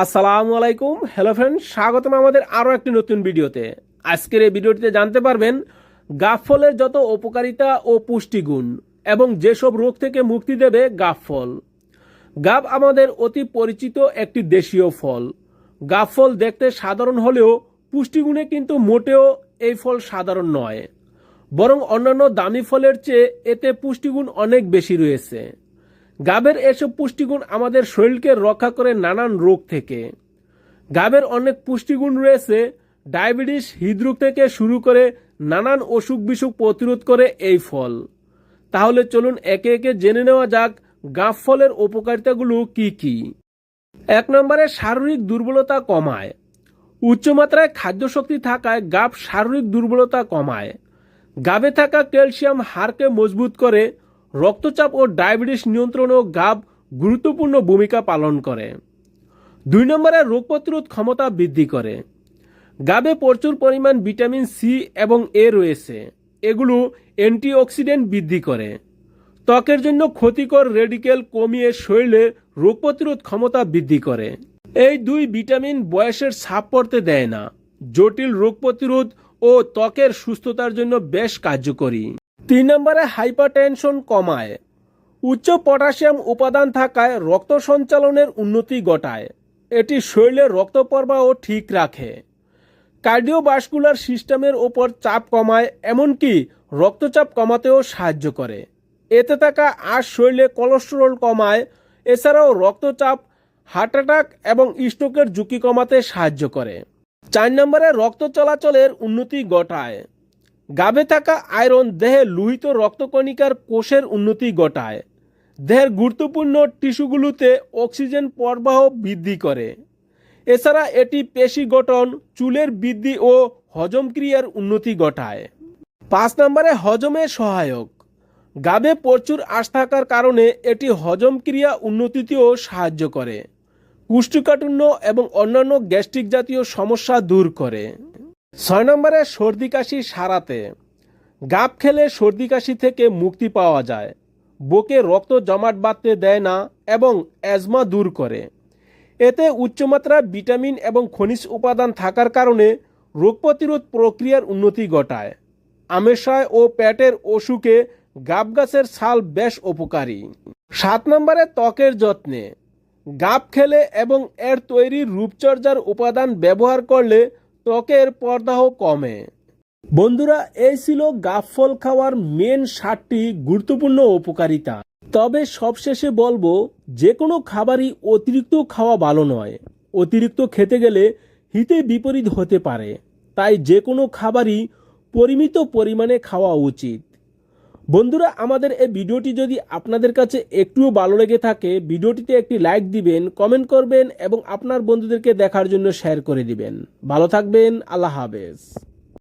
আসসালামু আলাইকুম। Hello friend স্বাগতম আমাদের আরও একটি নতুন ভিডিওতে। আজকের এই ভিডিওটিতে জানতে পারবেন গাফ ফলের যত উপকারিতা ও পুষ্টিগুণ এবং যেসব রোগ থেকে মুক্তি দেবে গাফ ফল গাব আমাদের অতি পরিচিত একটি দেশীয় ফল। গাব ফল দেখতে সাধারণ হলেও পুষ্টিগুণে কিন্তু মোটেও এই ফল সাধারণ নয়। বরং অন্যান্য দামি ফলের চেয়ে এতে পুষ্টিগুণ অনেক বেশি রয়েছে। গাবের এসব পুষ্টিগুণ আমাদের শরীরকে রক্ষা করে নানান রোগ থেকে। গাবের অনেক পুষ্টিগুণ রয়েছে, ডায়াবেটিস, হৃদরোগ থেকে শুরু করে নানান অসুখ বিসুখ প্রতিরোধ করে এই ফল। তাহলে চলুন একে একে জেনে নেওয়া যাক গাব ফলের উপকারিতাগুলো কি কি। এক নম্বরে শারীরিক দুর্বলতা কমায়। উচ্চমাত্রায় খাদ্যশক্তি থাকায় গাব শারীরিক দুর্বলতা কমায়। গাবে থাকা ক্যালসিয়াম হাড়কে মজবুত করে রক্তচাপ ও ডায়াবেটিস নিয়ন্ত্রণেও গাব গুরুত্বপূর্ণ ভূমিকা পালন করে। দুই নম্বরে রোগ প্রতিরোধ ক্ষমতা বৃদ্ধি করে। গাবে প্রচুর পরিমাণ ভিটামিন সি এবং এ রয়েছে। এগুলো অ্যান্টিঅক্সিডেন্ট বৃদ্ধি করে। ত্বকের জন্য ক্ষতিকর রেডিকেল কমিয়ে শরীরে রোগ প্রতিরোধ ক্ষমতা বৃদ্ধি করে। এই দুই ভিটামিন বয়সের ছাপ পড়তে দেয় না। জটিল রোগ প্রতিরোধ ও ত্বকের সুস্থতার জন্য বেশ কার্যকরী। তিন নম্বরে হাইপারটেনশন কমায়। উচ্চ পটাশিয়াম উপাদান থাকায় রক্ত সঞ্চালনের উন্নতি ঘটায়। এটি শরীরের রক্ত প্রবাহ ঠিক রাখে। কার্ডিওভাস্কুলার সিস্টেমের ওপর চাপ কমায়, এমনকি রক্তচাপ কমাতেও সাহায্য করে। এতে থাকা আর শরীরে কোলেস্টেরল কমায়, এছাড়াও রক্তচাপ, হার্ট অ্যাটাক এবং স্ট্রোকের ঝুঁকি কমাতে সাহায্য করে। চার নম্বরে রক্ত চলাচলের উন্নতি ঘটায়। গাবে থাকা আয়রন দেহে লোহিত রক্তকণিকার কোষের উন্নতি ঘটায়। দেহের গুরুত্বপূর্ণ টিস্যুগুলোতে অক্সিজেন প্রবাহ বৃদ্ধি করে। এছাড়া এটি পেশি গঠন, চুলের বৃদ্ধি ও হজম ক্রিয়ার উন্নতি ঘটায়। পাঁচ নম্বরে হজমে সহায়ক। গাবে প্রচুর আশ থাকার কারণে এটি হজম ক্রিয়া উন্নতিতেও সাহায্য করে। কুষ্ঠকাঠিন্য এবং অন্যান্য গ্যাস্ট্রিক জাতীয় সমস্যা দূর করে। ছয় নম্বরে সর্দি কাশি সারাতে। গাপ খেলে সর্দি কাশি থেকে মুক্তি পাওয়া যায়। বুকে রক্ত জমাট বাঁধতে দেয় না এবং অ্যাজমা দূর করে। এতে উচ্চমাত্রা ভিটামিন এবং খনিজ উপাদান থাকার কারণে রোগ প্রতিরোধ প্রক্রিয়ার উন্নতি ঘটায়। আমেশায় ও পেটের অসুখে গাব গাছের ছাল বেশ উপকারী। সাত নম্বরে ত্বকের যত্নে। গাব খেলে এবং এর তৈরি রূপচর্যার উপাদান ব্যবহার করলে ত্বকের পর্দাহ কমে। বন্ধুরা, এই ছিল গাফল খাওয়ার মেন সাতটি গুরুত্বপূর্ণ উপকারিতা। তবে সবশেষে বলব, যে কোনো খাবারই অতিরিক্ত খাওয়া ভালো নয়। অতিরিক্ত খেতে গেলে হিতে বিপরীত হতে পারে। তাই যে কোনো খাবারই পরিমিত পরিমাণে খাওয়া উচিত। বন্ধুরা, আমাদের এই ভিডিওটি যদি আপনাদের কাছে একটুও ভালো লেগে থাকে, ভিডিওটিতে একটি লাইক দিবেন কমেন্ট করবেন এবং আপনার বন্ধুদেরকে দেখার জন্য শেয়ার করে দিবেন। ভালো থাকবেন, আল্লাহ হাফেজ।